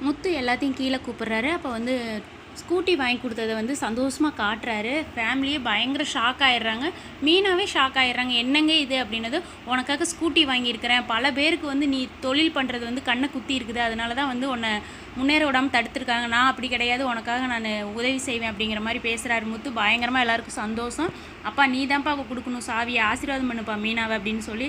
முத்து எல்லாத்தையும் கீழே கூப்பிட்றாரு. அப்போ வந்து ஸ்கூட்டி வாங்கி கொடுத்ததை வந்து சந்தோஷமாக காட்டுறாரு. ஃபேமிலியே பயங்கர ஷாக் ஆயிடுறாங்க. மீனாவே ஷாக் ஆயிடுறாங்க. என்னங்க இது அப்படின்னது உனக்காக ஸ்கூட்டி வாங்கியிருக்கிறேன் பல பேருக்கு வந்து நீ தொழில் பண்ணுறது வந்து கண்ணை குத்தி இருக்குது. அதனால தான் வந்து உன்னை முன்னேற விடாமல் தடுத்துருக்காங்க. நான் அப்படி கிடையாது. உனக்காக நான் உதவி செய்வேன். அப்படிங்கிற மாதிரி பேசுகிறாரு முத்து. பயங்கரமாக எல்லாருக்கும் சந்தோஷம். அப்பா நீ தான்ப்பா கொடுக்கணும். சாவியை ஆசீர்வாதம் பண்ணுப்பா மீனாவை. அப்படின்னு சொல்லி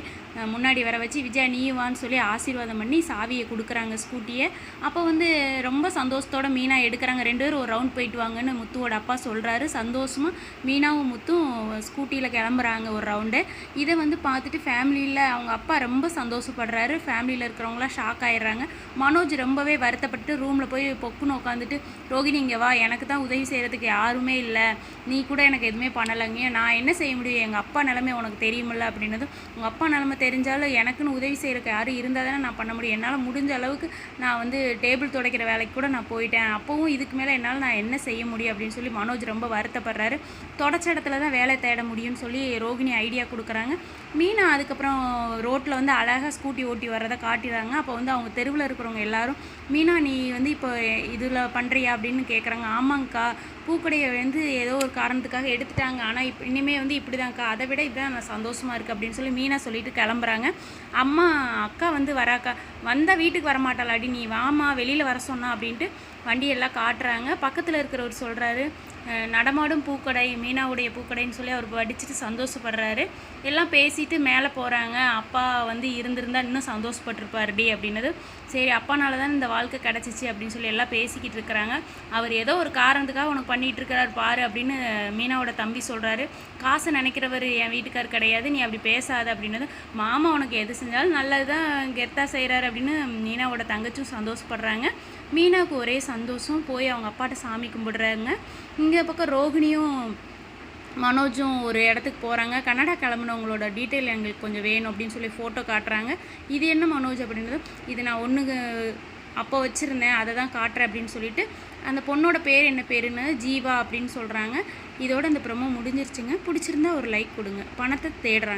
முன்னாடி வர வச்சு விஜயா நீ வான்னு சொல்லி ஆசீர்வாதம் பண்ணி சாவியை கொடுக்குறாங்க ஸ்கூட்டியை. அப்போ வந்து ரொம்ப சந்தோஷத்தோட மீனா எடுக்கிறாங்க. ரெண்டு பேரும் ஒரு ரவுண்ட் போயிட்டு வாங்கன்னு முத்துவோட அப்பா சொல்கிறாரு சந்தோஷமாக மீனாவும் முத்தும் ஸ்கூட்டியில் கிளம்புறாங்க ஒரு ரவுண்டு இதை வந்து பார்த்துட்டு ஃபேமிலியில் அவங்க அப்பா ரொம்ப சந்தோஷப்படுறாரு. ஃபேமிலியில் இருக்கிறவங்களாம் ஷாக் ஆயிடுறாங்க. மனோஜ் ரொம்பவே வருத்தப்பட்டு ரூமில் போய் பொக்குன்னு உட்காந்துட்டு ரோகிணி இங்கே வா. எனக்கு தான் உதவி செய்கிறதுக்கு யாருமே இல்லை. நீ கூட எனக்கு எதுவுமே பண்ணலைங்க. நான் என்ன செய்ய முடியும்? எங்கள் அப்பா நிலமை உனக்கு தெரியுமில்ல? அப்படின்னதும் உங்கள் அப்பா நிலமை தெரிஞ்சாலும் எனக்குன்னு உதவி செய்கிறக்கு யாரும் இருந்தால் தானே நான் பண்ண முடியும்? என்னால் முடிஞ்ச அளவுக்கு நான் வந்து டேபிள் துடைக்கிற வேலைக்கு கூட நான் போயிட்டேன். அப்போவும் இதுக்கு மேலே என்னால் நான் என்ன செய்ய முடியும் அப்படின்னு சொல்லி மனோஜ் ரொம்ப வருத்தப்படுறாரு. தொடச்ச இடத்துல தான் வேலை தேட முடியும்னு சொல்லி ரோகிணி ஐடியா கொடுக்குறாங்க. மீனா அதுக்கப்புறம் ரோட்டில் வந்து அழகாக ஸ்கூட்டி ஓட்டி வர்றதை காட்டிடுறாங்க. அப்போ வந்து அவங்க தெருவில் இருக்கிறவங்க எல்லாரும் மீனா நீ வந்து இப்போ இதில் பண்ணுறியா அப்படின்னு கேட்குறாங்க ஆமாங்க்கா பூக்கடையை வந்து ஏதோ ஒரு காரணத்துக்காக எடுத்துட்டாங்க. ஆனால் இப்போ இனிமே வந்து இப்படி தான்க்கா அதை விட இப்படிதான் நான் சந்தோஷமாக இருக்குது அப்படின்னு சொல்லி மீனா சொல்லிட்டு கிளம்புறாங்க. அம்மா அக்கா வந்து வராக்கா. வந்தால் வீட்டுக்கு வரமாட்டாளாடி. நீ வாமா வெளியில் வர சொன்னா. அப்படின்ட்டு வண்டியெல்லாம் காட்டுறாங்க. பக்கத்தில் இருக்கிறவர் சொல்கிறாரு நடமாடும் பூக்கடை மீனாவுடைய பூக்கடைன்னு சொல்லி அவர் படிச்சுட்டு சந்தோஷப்படுறாரு. எல்லாம் பேசிட்டு மேலே போகிறாங்க அப்பா வந்து இருந்திருந்தா இன்னும் சந்தோஷப்பட்டிருப்பாருடி அப்படின்னது. சரி அப்பானால தான் இந்த வாழ்க்கை கிடச்சிச்சு அப்படின்னு சொல்லி எல்லாம் பேசிக்கிட்டு இருக்கிறாங்க. அவர் ஏதோ ஒரு காரணத்துக்காக உனக்கு பண்ணிட்டு இருக்கிறார் பாரு அப்படின்னு மீனாவோட தம்பி சொல்கிறாரு காசை நினைக்கிறவர் என் வீட்டுக்கார் கிடையாது நீ அப்படி பேசாத அப்படின்னது. மாமா உனக்கு எது செஞ்சாலும் நல்லது தான் கெத்தா செய்கிறாரு அப்படின்னு மீனாவோட தங்கச்சும் சந்தோஷப்படுறாங்க. மீனாவுக்கு ஒரே சந்தோஷம் போய் அவங்க அப்பாட்ட சாமி கும்பிடுறாங்க. இங்கே பக்கம் ரோகிணியும் மனோஜும் ஒரு இடத்துக்கு போகிறாங்க கனடா கிளம்புனவங்களோட டீட்டெயில் எங்களுக்கு கொஞ்சம் வேணும் அப்படின்னு சொல்லி ஃபோட்டோ காட்டுறாங்க. இது என்ன மனோஜ் அப்படின்றது? இது நான் ஒன்று அப்போ வச்சுருந்தேன். அதை தான் காட்டுறேன் அப்படின்னு சொல்லிட்டு அந்த பொண்ணோட பேர் என்ன பேருன்னு ஜீவா அப்படின்னு சொல்கிறாங்க இதோட அந்த ப்ரமோ முடிஞ்சிருச்சுங்க. பிடிச்சிருந்தா ஒரு லைக் கொடுங்க. பணத்தை தேடுறாங்க.